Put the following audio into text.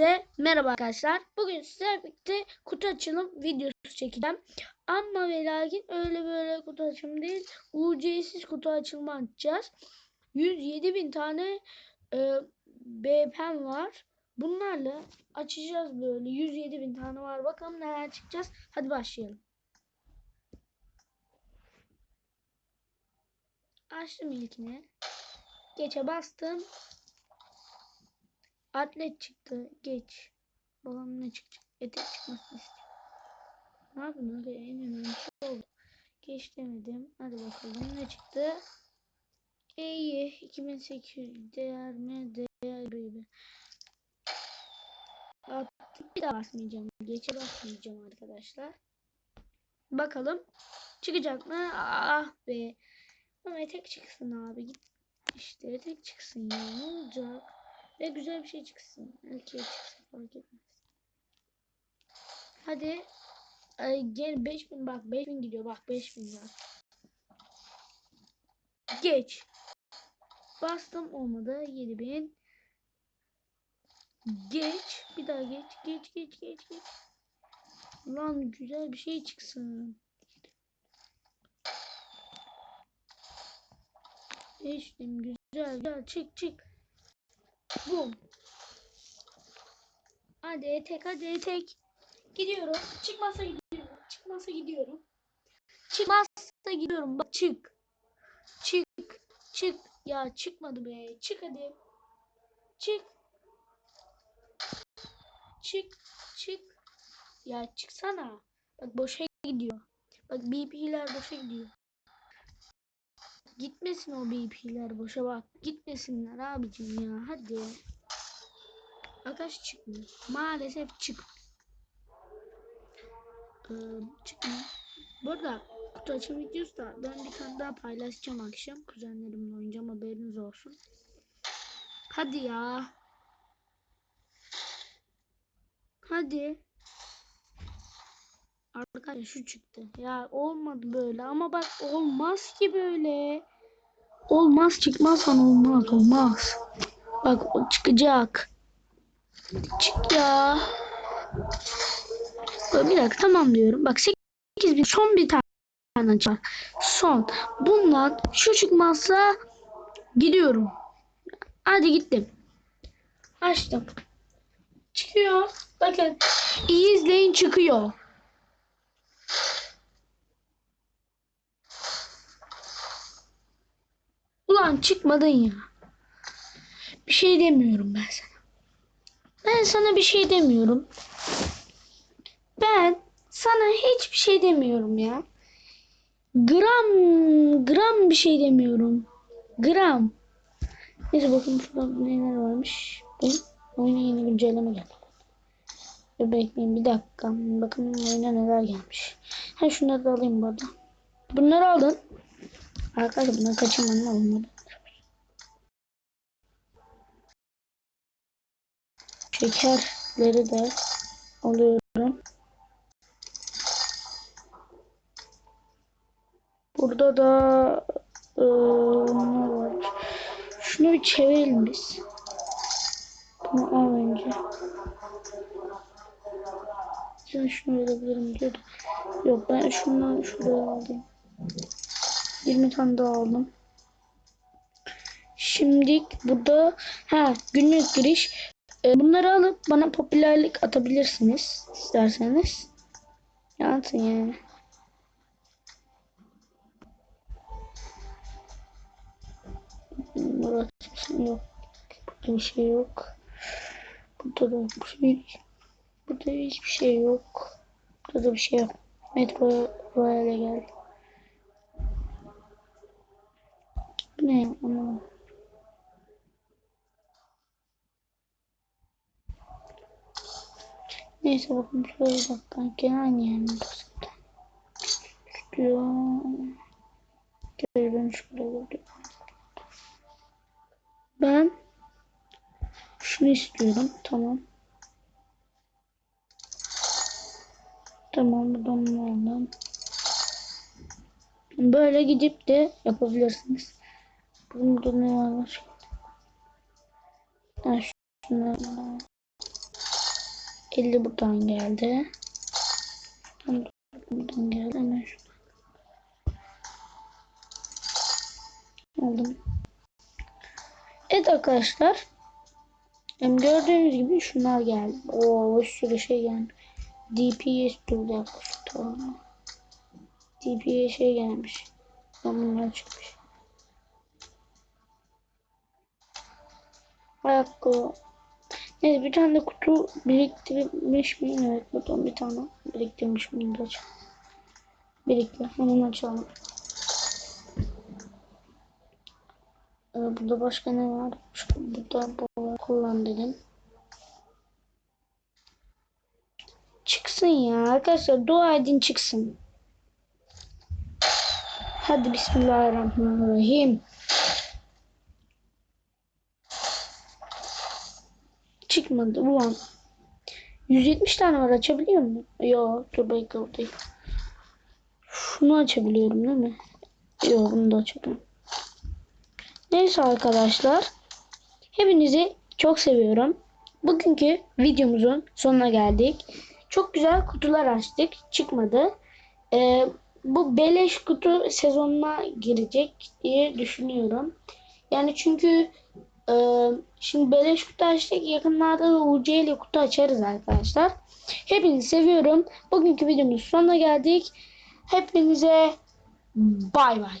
Hepinize merhaba arkadaşlar. Bugün sizlerle birlikte kutu açılım videosu çekeceğim. Ama ve lakin öyle böyle kutu açılım değil. UC'siz kutu açılımı açacağız. 107 bin tane e, BP'm var. Bunlarla açacağız böyle. 107 bin tane var. Bakalım neler çıkacağız. Hadi başlayalım. Açtım ilkini. Geçe bastım. Atlet çıktı. Geç. Bakalım ne çıkacak. Etek çıkmasını istiyorum. Ne yapayım? Hadi en önemli şey oldu. Geç demedim. Hadi bakalım ne çıktı. İyi. 2800 değer mi? Değer gibi. Attık. Bir daha basmayacağım. Geçe basmayacağım arkadaşlar. Bakalım. Çıkacak mı? Ah be. Ama etek çıksın abi. Git. İşte etek çıksın ya. Ne olacak? Ve güzel bir şey çıksın. Erkeğe çıksın fark etmez. Hadi. Ay, gel 5000 bak 5000 gidiyor bak 5000 ya. Geç. Bastım olmadı 7000. Geç. Bir daha geç. Geç geç geç geç. Lan güzel bir şey çıksın. Geçtim güzel güzel çık çık. Bum. Hadi etek hadi etek. Gidiyorum. Çıkmazsa gidiyorum. Çıkmazsa gidiyorum. Çıkmazsa gidiyorum. Bak çık. Çık. Çık. Ya çıkmadı be. Çık hadi. Çık. Çık. Çık. Ya çıksana. Bak boşa gidiyor. Bak BP'ler boşa gidiyor. Gitmesin o BP'ler boşa bak. Gitmesinler abicim ya. Hadi. Arkadaş çıkmıyor. Maalesef çık. Ee, çıkmıyor. Bu arada kutu açım videosu da ben bir tane daha paylaşacağım akşam. Kuzenlerimle oynayacağım haberiniz olsun. Hadi ya. Hadi. Arkadaşlar şu çıktı. Ya olmadı böyle ama bak olmaz ki böyle. Olmaz çıkmazsan olmaz olmaz. Bak o çıkacak. Çık ya. Bir dakika tamam diyorum. Bak 8 bin son bir tane açar. Son. Bundan şu çıkmazsa gidiyorum. Hadi gittim. Açtım. Çıkıyor. Bakın. İyi izleyin çıkıyor. Ulan çıkmadın ya. Bir şey demiyorum ben sana. Ben sana bir şey demiyorum. Ben sana hiçbir şey demiyorum ya. Gram gram bir şey demiyorum. Gram. Neyse bakın şurada neler varmış. Bu oyuna yeni güncelleme geldi. Bir bekleyin bir dakika. Bakın oyuna neler gelmiş. Ha şunları da alayım burada. Bunları alın. Arkadaşlar bunları kaçırmanın alınmadı. Şekerleri de alıyorum. Burada da e, ne var? Şunu bir çevirelim biz. Bunu al önce. Sen şunu verebilirim diyordu. Yok ben şundan şuraya alayım. 20 tane daha aldım. Şimdi burada ha günlük giriş. E, bunları alıp bana popülerlik atabilirsiniz isterseniz. Atın yani. Şey yok. Bir şey yok. Burada da bir şey Burada hiçbir şey yok. Burada da bir şey yok. Metro Royal'e geldi. Bu ne. Neyse bakın şöyle dakika. Genel yani basıp Stüdyo. Gel ben şöyle gördüm. Ben şunu istiyorum. Tamam. Tamam buradan aldım. Böyle gidip de yapabilirsiniz. Bunda ne var? Ha, şunları şekilde buradan geldi. Buradan, geldi. Hemen şunu. Aldım. Evet arkadaşlar. Hem gördüğünüz gibi şunlar geldi. Oo bir sürü şey geldi. DPS dur tamam. DPS şey gelmiş. Bunlar çıkmış. Ayakkabı. Neyse bir tane de kutu biriktirmiş miyim? Evet buradan bir tane biriktirmiş miyim? de açalım. Birikti. Hemen açalım. Ee, burada başka ne var? Burada bu kullan dedim. Çıksın ya arkadaşlar dua edin çıksın. Hadi bismillahirrahmanirrahim. Çıkmadı ulan. 170 tane var açabiliyor muyum? Yo dur bekle. Şunu açabiliyorum değil mi? Yo bunu da açabiliyorum. Neyse arkadaşlar. Hepinizi çok seviyorum. Bugünkü videomuzun sonuna geldik. Çok güzel kutular açtık. Çıkmadı. Ee, bu beleş kutu sezonuna girecek diye düşünüyorum. Yani çünkü e, şimdi beleş kutu açtık. Yakınlarda da UC ile kutu açarız arkadaşlar. Hepinizi seviyorum. Bugünkü videomuzun sonuna geldik. Hepinize bay bay.